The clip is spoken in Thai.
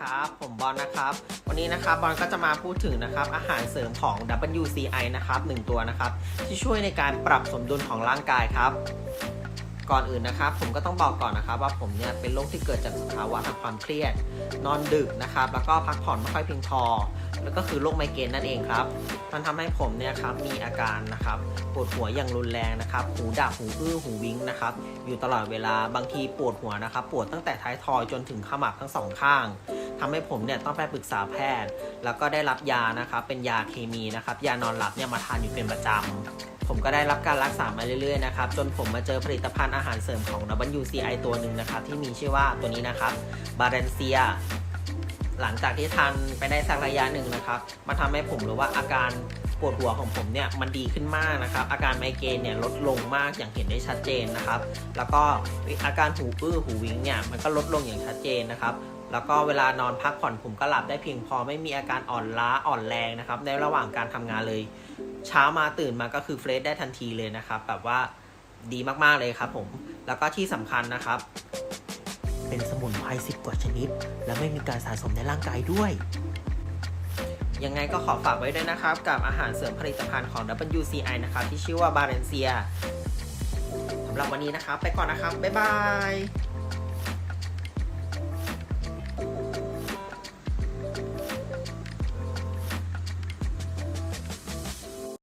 ครับ ผมบอลนะครับ วันนี้นะครับบอลก็จะมาพูดถึงนะครับอาหารเสริมของ WCI นะครับหนึ่งตัวนะครับ ที่ช่วยในการปรับสมดุลของร่างกายครับ ก่อนอื่นนะครับ ผมก็ต้องบอกก่อนนะครับ ว่าผมเนี่ยเป็นโรคที่เกิดจากภาวะทางความเครียด นอนดึกนะครับ แล้วก็พักผ่อนไม่ค่อยเพียงพอแล้วก็คือโรคไมเกรนนั่นเองครับ มันทำให้ผมเนี่ยครับมีอาการนะครับปวดหัวอย่างรุนแรงนะครับ หูดับหูอื้อหูวิงนะครับ อยู่ตลอดเวลาบางทีปวดหัวนะครับ ปวดตั้งแต่ท้ายทอยจนถึงขมับทั้งสองข้าง ทำให้ผมเนี่ยต้องไปปรึกษาแพทย์ แล้วก็ได้รับยานะครับเป็นยาเคมีนะครับยานอนหลับเนี่ยมาทานอยู่เป็นประจำผมก็ได้รับการรักษามาเรื่อยๆนะครับจนผมมาเจอผลิตภัณฑ์อาหารเสริมของ WCI ตัวหนึ่งนะครับที่มีชื่อว่าตัวนี้นะครับบาเรนเซียหลังจากที่ทานไปได้สักระยะหนึ่งนะครับมาทำให้ผมรู้ว่าอาการ ปวดหัวของผมเนี่ยมันดีขึ้นมากนะครับ อาการไมเกรนเนี่ยลดลงมากอย่างเห็นได้ชัดเจนนะครับ แล้วก็อาการหูอื้อหูวิงเนี่ยมันก็ลดลงอย่างชัดเจนนะครับแล้วก็เวลานอนพักผ่อนผมก็หลับได้เพียงพอไม่มีอาการอ่อนล้าอ่อนแรงนะครับ ในระหว่างการทำงานเลย เช้ามาตื่นมาก็คือเฟรชได้ทันทีเลยนะครับ แบบว่าดีมากๆเลยครับผม แล้วก็ที่สำคัญนะครับ เป็นสมุนไพร10กว่าชนิด และไม่มีการสะสมในร่างกายด้วย ยังไงก็ขอฝากไว้ด้วยนะครับ กับอาหารเสริมผลิตภัณฑ์ของ WCI นะครับ ที่ชื่อว่าบาเรนเซียสำหรับวันนี้นะครับ ไปก่อนนะครับ บ๊ายบาย